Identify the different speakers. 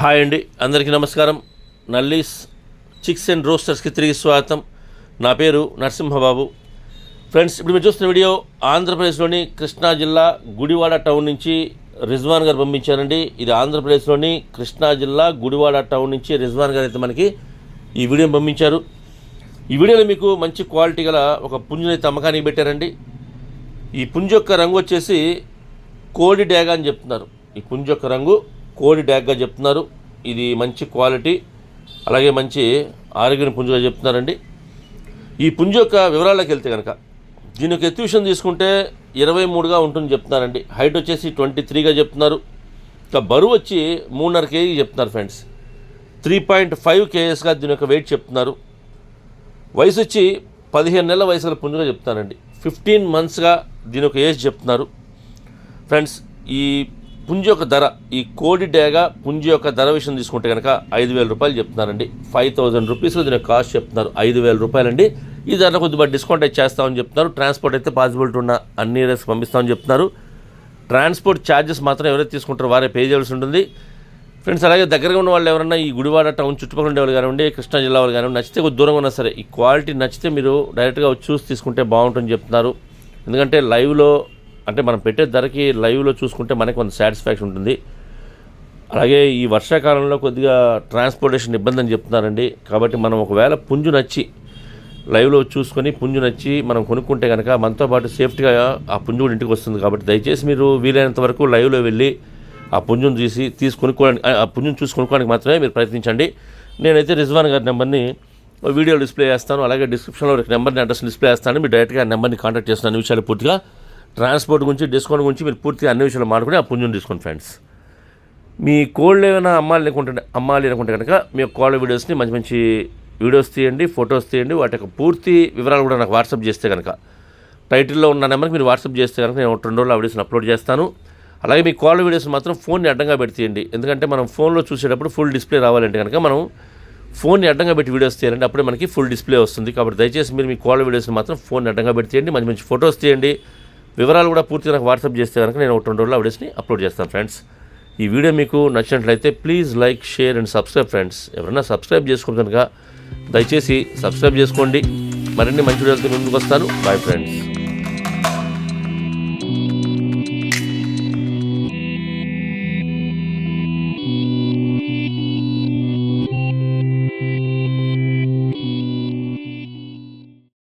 Speaker 1: Hi అండి. అందరికీ నమస్కారం. నల్లీస్ చిక్స్ అండ్ రోస్టర్స్కి తిరిగి స్వాగతం. నా పేరు నరసింహబాబు. ఫ్రెండ్స్ ఇప్పుడు మీరు చూస్తున్న వీడియో ఆంధ్రప్రదేశ్లోని కృష్ణా జిల్లా గుడివాడ టౌన్ నుంచి రిజ్వాన్ గారు పంపించారండి. ఇది ఆంధ్రప్రదేశ్లోని కృష్ణా జిల్లా గుడివాడ టౌన్ నుంచి రిజ్వాన్ గారు అయితే మనకి ఈ వీడియోని పంపించారు. ఈ వీడియోలో మీకు మంచి క్వాలిటీ గల ఒక పుంజునైతే అమ్మకానికి పెట్టారండి. ఈ పుంజు యొక్క రంగు వచ్చేసి కోడి డేగా అని చెప్తున్నారు. ఈ పుంజు యొక్క రంగు కోడి డ్యాగ్గా చెప్తున్నారు. ఇది మంచి క్వాలిటీ. అలాగే మంచి ఆరోగ్యం పుంజుగా చెప్తున్నారండి. ఈ పుంజు యొక్క వివరాలకు వెళ్తే కనుక దీని యొక్క ఎత్తు విషయం తీసుకుంటే ఇరవై మూడుగా ఉంటుంది చెప్తున్నారండి. హైట్ వచ్చేసి ట్వంటీ త్రీగా చెప్తున్నారు. ఇంకా బరువు వచ్చి మూడున్నర కేజీ చెప్తున్నారు ఫ్రెండ్స్. త్రీ పాయింట్ ఫైవ్ కేఎస్గా దీని యొక్క వెయిట్ చెప్తున్నారు. వయసు వచ్చి పదిహేను నెలల వయసు గల పుంజుగా చెప్తానండి ఫిఫ్టీన్ మంత్స్గా దీని యొక్క ఏజ్ చెప్తున్నారు. ఫ్రెండ్స్ ఈ పుంజి యొక్క ధర ఈ కోడి డేగా పుంజి యొక్క ధర విషయం తీసుకుంటే కనుక ఐదు వేల రూపాయలు చెప్తున్నారండి. ఫైవ్ థౌజండ్ రూపీస్ దీని కాస్ట్ చెప్తున్నారు. ఐదు వేల రూపాయలండి. ఈ ధరలో కొద్దిగా డిస్కౌంట్ అయితే చేస్తామని చెప్తున్నారు. ట్రాన్స్పోర్ట్ అయితే పాసిబిలిటీ ఉన్న అన్ని ఏరియాస్కి పంపిస్తామని చెప్తున్నారు. ట్రాన్స్పోర్ట్ ఛార్జెస్ మాత్రం ఎవరైతే తీసుకుంటారో వారే పే చేయాల్సి ఉంటుంది. ఫ్రెండ్స్ అలాగే దగ్గరగా ఉన్న వాళ్ళు ఎవరైనా ఈ గుడివాడ టౌన్ చుట్టుపక్కల ఉండే వాళ్ళు కానివ్వండి కృష్ణా జిల్లా వాళ్ళు కానివ్వండి నచ్చితే కొద్ది దూరంగా ఉన్నా సరే ఈ క్వాలిటీ నచ్చితే మీరు డైరెక్ట్గా చూసి తీసుకుంటే బాగుంటుందని చెప్తున్నారు. ఎందుకంటే లైవ్లో అంటే మనం పెట్టే ధరకి లైవ్లో చూసుకుంటే మనకి కొంత సాటిస్ఫాక్షన్ ఉంటుంది. అలాగే ఈ వర్షాకాలంలో కొద్దిగా ట్రాన్స్పోర్టేషన్ ఇబ్బంది అని చెప్తున్నారండి. కాబట్టి మనం ఒకవేళ పుంజు నచ్చి లైవ్లో చూసుకొని పుంజు నచ్చి మనం కొనుక్కుంటే కనుక మనతో పాటు సేఫ్టీగా ఆ పుంజు కూడా ఇంటికి వస్తుంది. కాబట్టి దయచేసి మీరు వీలైనంత వరకు లైవ్లో వెళ్ళి ఆ పుంజును తీసి తీసుకొనుకోవడానికి ఆ పుంజును చూసి కొనుక్కోవడానికి మాత్రమే మీరు ప్రయత్నించండి. నేనైతే రిజ్వాన్ గారి నెంబర్ని వీడియో డిస్ప్లే చేస్తాను. అలాగే డిస్క్రిప్షన్లో నెంబర్ని అడ్రస్ డిస్ప్లే చేస్తాను. మీరు డైరెక్ట్గా నెంబర్ని కాంటాక్ట్ చేస్తున్నాను విషయాలు పూర్తిగా ట్రాన్స్పోర్ట్ గురించి డిస్కౌంట్ గురించి మీరు పూర్తిగా అన్ని విషయాలు మాట్లాడుకుని ఆ పుంజును తీసుకోండి ఫ్రెండ్స్. మీ కోళ్ళు ఏమైనా అమ్మాలి అనుకుంటే అమ్మాలి అనుకుంటే కనుక మీ కోళ్ళ వీడియోస్ని మంచి మంచి వీడియోస్ తీయండి ఫొటోస్ తీయండి. వాటి యొక్క పూర్తి వివరాలు కూడా నాకు వాట్సాప్ చేస్తే కనుక టైటిల్లో ఉన్న నెంబర్కి మీరు వాట్సాప్ చేస్తే కనుక నేను రెండు రోజులు ఆ వీడియోస్ని అప్లోడ్ చేస్తాను. అలాగే మీ కాల్ వీడియోస్ మాత్రం ఫోన్ని అడ్డంగా పెడితేయండి ఎందుకంటే మనం ఫోన్లో చూసేటప్పుడు ఫుల్ డిస్ప్లే రావాలంటే కనుక మనం ఫోన్ని అడ్డంగా పెట్టి వీడియోస్ తీయాలంటే అప్పుడే మనకి ఫుల్ డిస్ప్లే వస్తుంది. కాబట్టి దయచేసి మీరు మీ కాల్ వీడియోస్ని మాత్రం ఫోన్ అడ్డంగా పెట్టి తీయండి. మంచి మంచి ఫొటోస్ తీయండి. వివరాలు కూడా పూర్తిగా నాకు వాట్సాప్ చేస్తే కనుక నేను ఒక రెండు రోజుల్లో అప్డేట్స్ని అప్లోడ్ చేస్తాను ఫ్రెండ్స్. ఈ వీడియో మీకు నచ్చినట్లయితే please like share and subscribe friends. ఎవరైనా సబ్స్క్రైబ్ చేసుకుంటే కనుక దయచేసి సబ్స్క్రైబ్ చేసుకోండి. మరిన్ని మంచి వీడియోలతో ముందుకు వస్తాను. Bye friends.